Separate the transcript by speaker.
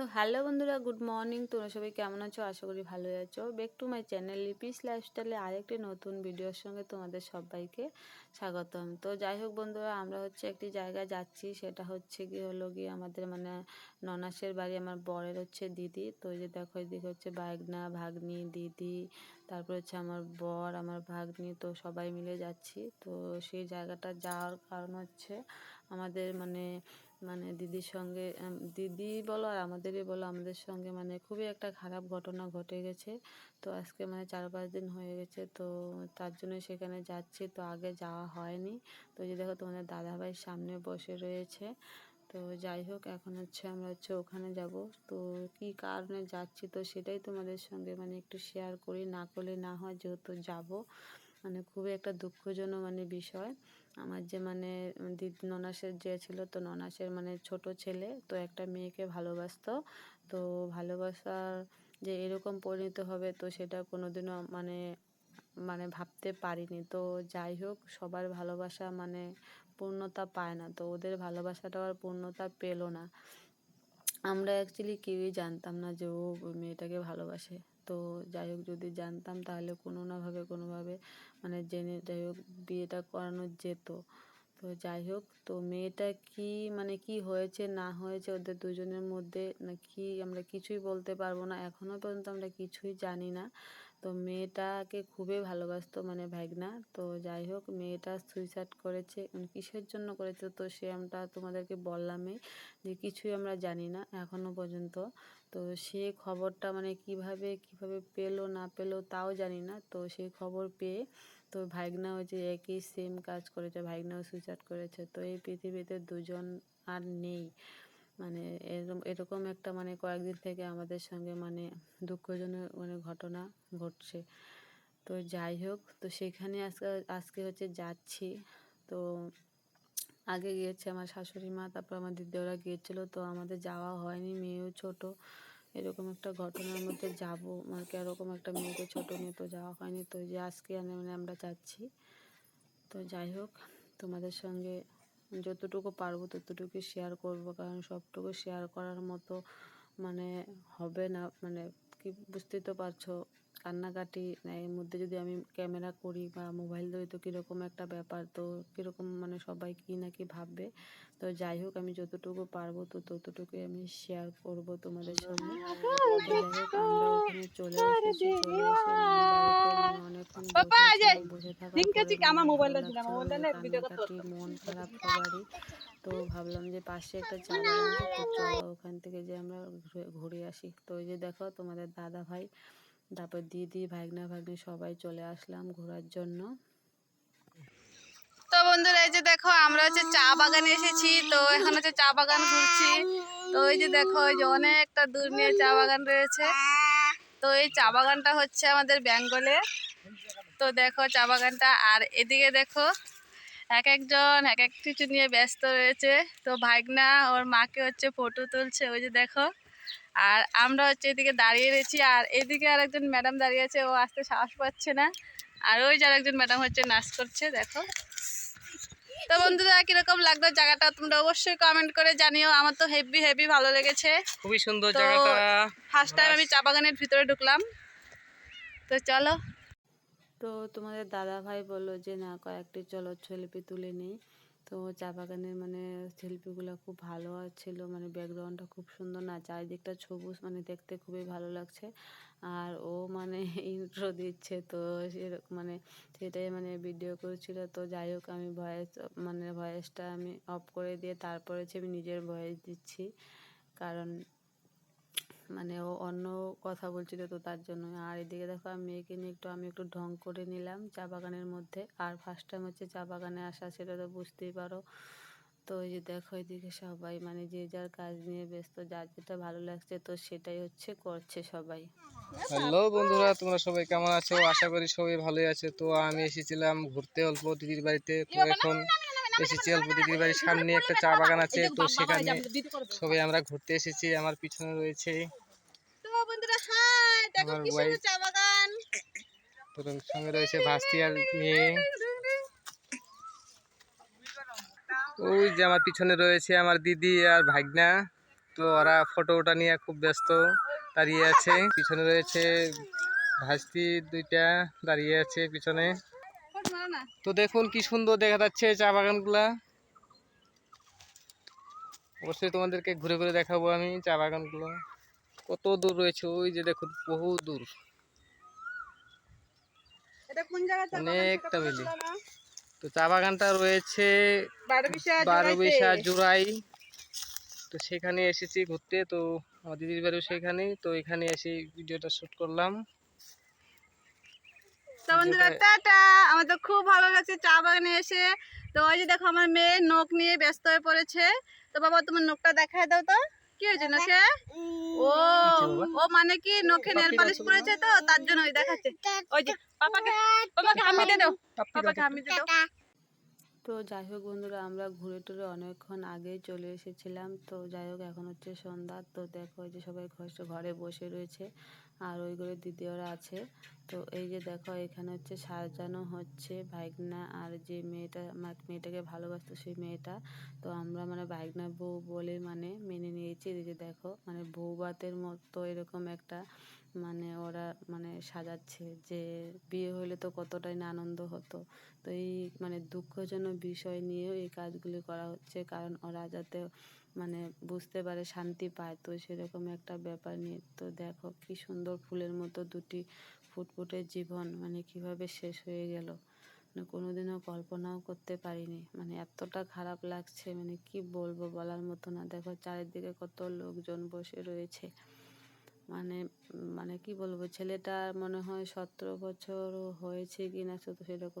Speaker 1: তো হ্যালো বন্ধুরা, good morning. তোমরা সবাই কেমন আছো? আশা করি ভালোই আছো। Back to my channel Lipi's লাইফস্টাইলে আরেকটি নতুন ভিডিওর সঙ্গে তোমাদের সবাইকে স্বাগতম। তো যাই হোক বন্ধুরা, আমরা হচ্ছে একটি জায়গায় যাচ্ছি। সেটা হচ্ছে কি হলো গিয়ে আমাদের মানে ননাসের বাড়ি, আমার বরের হচ্ছে দিদি। তো যে দেখো, এদিকে হচ্ছে বাইগনা ভাগ্নি, দিদি তারপর হচ্ছে আমার বর, আমার ভাগ্নি, তো সবাই মিলে যাচ্ছি। তো সেই জায়গাটা যাওয়ার কারণ হচ্ছে আমাদের মানে মানে দিদির সঙ্গে দিদি বলো আর আমাদেরই বলো, আমাদের সঙ্গে মানে খুবই একটা খারাপ ঘটনা ঘটে গেছে। তো আজকে মানে চার পাঁচ দিন হয়ে গেছে, তো তার জন্য সেখানে যাচ্ছি, তো আগে যাওয়া হয়নি। তো যে দেখো তোমাদের দাদাভাই সামনে বসে রয়েছে। তো যাই হোক, এখন হচ্ছে আমরা হচ্ছে ওখানে যাব। তো কি কারণে যাচ্ছি তো সেটাই তোমাদের সঙ্গে মানে একটু শেয়ার করি, না করলে না হয় যেহেতু যাব। মানে খুবই একটা দুঃখজনক মানে বিষয়। আমার যে মানে দিদি ননাসের যে ছিল তো ননাসের মানে ছোট ছেলে, তো একটা মেয়েকে ভালোবাসতো। তো ভালোবাসার যে এরকম পরিণত হবে তো সেটা কোনোদিনও মানে মানে ভাবতে পারিনি। তো যাই হোক, সবার ভালোবাসা মানে পূর্ণতা পায় না। তো ওদের ভালোবাসাটাও আর পূর্ণতা পেল না। আমরা অ্যাকচুয়ালি কেউই জানতাম না যে ও মেয়েটাকে ভালোবাসে। তো যাই হোক, যদি জানতাম তাহলে কোনো নাভাবে কোনোভাবে মানে জেনে যাই হোক, বিয়েটা করানো যেত। তো যাই হোক, তো মেয়েটা কি মানে কি হয়েছে, না হয়েছে ওদের দুজনের মধ্যে না কি আমরা কিছুই বলতে পারব না। এখনও পর্যন্ত আমরা কিছুই জানি না। তো মেয়েটাকে খুবই ভালোবাসতো মানে ভাগনা। তো যাই হোক, মেয়েটা সুইসাইড করেছে কিসের জন্য করেছে? তো সে আমরা তোমাদেরকে বললামই যে কিছুই আমরা জানি না এখনও পর্যন্ত। তো সে খবরটা মানে কীভাবে কীভাবে পেল, না পেল তাও জানি না। তো সেই খবর পেয়ে, তো ভাগনা হচ্ছে একই সেম কাজ করেছে, ভাগনাও সুইসাইড করেছে। তো এই পৃথিবীতে দুজন আর নেই। মানে এরকম এরকম একটা মানে কয়েকদিন থেকে আমাদের সঙ্গে মানে দুঃখজনক মানে ঘটনা ঘটছে। তো যাই হোক, তো সেখানে আজকে আজকে হচ্ছে যাচ্ছি। তো আগে গিয়েছে আমার শাশুড়ি মা, তারপর আমার দিদি ওরা গিয়েছিল। তো আমাদের যাওয়া হয়নি, মেয়েও ছোট। এরকম একটা ঘটনার মধ্যে যাব। মানে এরকম একটা মেয়েকে ছোট মেয়ে তো যাওয়া হয়নি। তো যে আজকে মানে আমরা যাচ্ছি। তো যাই হোক, তোমাদের সঙ্গে যতটুকু পারব ততটুকু শেয়ার করব। কারণ সবটুকু শেয়ার করার মতো মানে হবে না। মানে কি বুঝতেই তো পারছ? কান্নাকাটি এর মধ্যে যদি আমি ক্যামেরা করি বা মোবাইল ধরি তো কীরকম একটা ব্যাপার? তো কীরকম মানে সবাই কী না কি ভাববে? তো যাই হোক, আমি যতটুকু পারব তো ততটুকুই আমি শেয়ার করব তোমাদের সঙ্গে চলে চলে মানে অনেকক্ষণ
Speaker 2: আমার মোবাইলটা দিলাম, মোবাইলটা ভিডিও করতে
Speaker 1: মন খারাপ সবারই তো ভাবলাম যে পাশে একটা চা বাগান আছে তো চলো ওখান থেকে যে আমরা ঘুরে ঘুরে আসি। তো ওই যে দেখো তোমাদের দাদা ভাই তারপর দিদি ভাগনা ভাগ্নি সবাই চলে আসলাম ঘোরার জন্য।
Speaker 2: তো বন্ধুরা এই যে দেখো আমরা হচ্ছে চা বাগানে এসেছি। তো এখন হচ্ছে চা বাগান ঘুরছি। তো এই যে দেখো এই যে অনেকটা দূর নিয়ে চা বাগান রয়েছে। তো এই চা বাগানটা হচ্ছে আমাদের বেঙ্গলে। তো দেখো চা বাগানটা আর এদিকে দেখো এক একজন এক এক কিছু নিয়ে ব্যস্ত রয়েছে। তো ভাগনা ওর মাকে হচ্ছে ফটো তুলছে ওই যে দেখো। আর আমরা হচ্ছে এদিকে দাঁড়িয়ে রয়েছি আর এদিকে আর একজন ম্যাডাম দাঁড়িয়ে আছে ও আসতে সাহস পাচ্ছে না। আর ওই যে একজন ম্যাডাম হচ্ছে নাচ করছে দেখো। তো বন্ধুরা কীরকম লাগল জায়গাটা তোমরা অবশ্যই কমেন্ট করে জানিও। আমার তো হেভি হেভি ভালো লেগেছে।
Speaker 3: খুবই সুন্দর জায়গাটা।
Speaker 2: ফার্স্ট টাইম আমি চা বাগানের ভিতরে ঢুকলাম। তো চলো।
Speaker 1: তো তোমাদের দাদা ভাই বলল যে, না, কয়েকটি চলো সেলফি তুলে নিই। তো চা বাগানের মানে সেলফিগুলো খুব ভালো ছিল মানে ব্যাকগ্রাউন্ডটা খুব সুন্দর। না, চারিদিকটা সবুজ মানে দেখতে খুবই ভালো লাগছে। আর ও মানে ইন্ট্রো দিচ্ছে, তো সেরকম মানে সেটাই মানে ভিডিও করেছিল। তো যাই হোক, আমি ভয়েস মানে ভয়েসটা আমি অফ করে দিয়ে তারপরে হচ্ছে আমি নিজের ভয়েস দিচ্ছি। কারণ মানে ও অন্য কথা বলছিল তো তার জন্য আর এদিকে দেখো আমি মেয়েকে নিয়ে একটু আমি একটু ঢং করে নিলাম চা বাগানের মধ্যে। আর ফার্স্ট টাইম হচ্ছে চা বাগানে আসা সেটা তো বুঝতেই পারো। তো এই যে দেখো এদিকে সবাই মানে যে যার কাজ নিয়ে ব্যস্ত, যার যেটা ভালো লাগছে তো সেটাই হচ্ছে করছে সবাই।
Speaker 3: হ্যালো বন্ধুরা, তোমরা সবাই কেমন আছো? আশা করি সবাই ভালোই আছে। তো আমি এসেছিলাম ঘুরতে অল্প দিদির বাড়িতে। তো এখন এসেছি অল্প দিদির বাড়ির সামনে একটা চা বাগান আছে তো সেখানে সবাই আমরা ঘুরতে এসেছি আমার পিছনে রয়েছে।
Speaker 2: তো বন্ধুরা হাই দেখো
Speaker 3: আমার
Speaker 2: কি
Speaker 3: wife।
Speaker 2: সুন্দর চা বাগান।
Speaker 3: তোর সঙ্গে রয়েছে ভাস্তি আর মেয়ে। ওই যে আমার পিছনে রয়েছে আমার দিদি আর ভাগনা। তো তো ওরা ফটো ওটা নিয়ে খুব ব্যস্ত দাঁড়িয়ে আছে। পিছনে রয়েছে ভাস্তি দুইটা দাঁড়িয়ে আছে পিছনে। তো দেখুন কি সুন্দর দেখা যাচ্ছে চা বাগানগুলা। অবশ্যই তোমাদেরকে ঘুরে ঘুরে দেখাবো আমি চা বাগানগুলো। কত দূর রয়েছে ওই যে দেখুন বহু দূর। অনেকটা
Speaker 2: না?
Speaker 3: তো চা বাগানটা রয়েছে
Speaker 2: বারোবিশা
Speaker 3: জুড়াই তো সেখানে এসেছি ঘুরতে তো আমার দিদির বাড়িও সেখানেই তো এখানে এসে ভিডিওটা শুট করলাম।
Speaker 2: তো বন্ধুরা টাটা! আমার তো খুব ভালো লাগছে চা বাগানে এসে। তো ওই যে দেখো আমার মেয়ে নখ নিয়ে ব্যস্ত হয়ে পড়েছে। তো বাবা তোমার নখটা দেখায় দাও তো। কি হয়েছে নখে? ও ও মানে কি নখে নেল পালিশ পড়েছে তো? তার জন্য ওই দেখাচ্ছে। ওই যে পাপাকে পাপাকে হামি দাও। পাপাকে হামি দাও।
Speaker 1: তো যাই হোক বন্ধুরা, আমরা ঘুরে টুরে অনেকক্ষণ আগেই চলে এসেছিলাম। তো যাই হোক, এখন হচ্ছে সন্ধ্যা। তো দেখো যে সবাই ঘরে বসে রয়েছে আর ওই ঘরে দিদি ওরা আছে। তো এই যে দেখো, এখানে হচ্ছে সাজানো হচ্ছে ভাইগনা আর যে মেয়েটা মেয়েটাকে ভালোবাসতো সেই মেয়েটা। তো আমরা মানে ভাইগনা বউ বলে মানে মেনে নিয়েছি। এই যে দেখো মানে বউবাতের মতো এরকম একটা মানে ওরা মানে সাজাচ্ছে যে বিয়ে হলে তো কতটাই না আনন্দ হতো। তো এই মানে দুঃখজনক বিষয় নিয়েও এই কাজগুলি করা হচ্ছে, কারণ ওরা যাতে মানে বুঝতে পারে, শান্তি পায়। তো সেরকম একটা ব্যাপার নিয়ে, তো দেখো কি সুন্দর ফুলের মতো দুটি ফুটফুটে জীবন মানে কীভাবে শেষ হয়ে গেল। মানে কোনোদিনও কল্পনাও করতে পারিনি। মানে এতটা খারাপ লাগছে মানে কি বলব বলার মতো না। দেখো চারিদিকে কত লোকজন বসে রয়েছে। মানে মানে কি বলব, ছেলেটার মনে হয় সতেরো বছর হয়েছে কিনা, শুধু সেরকম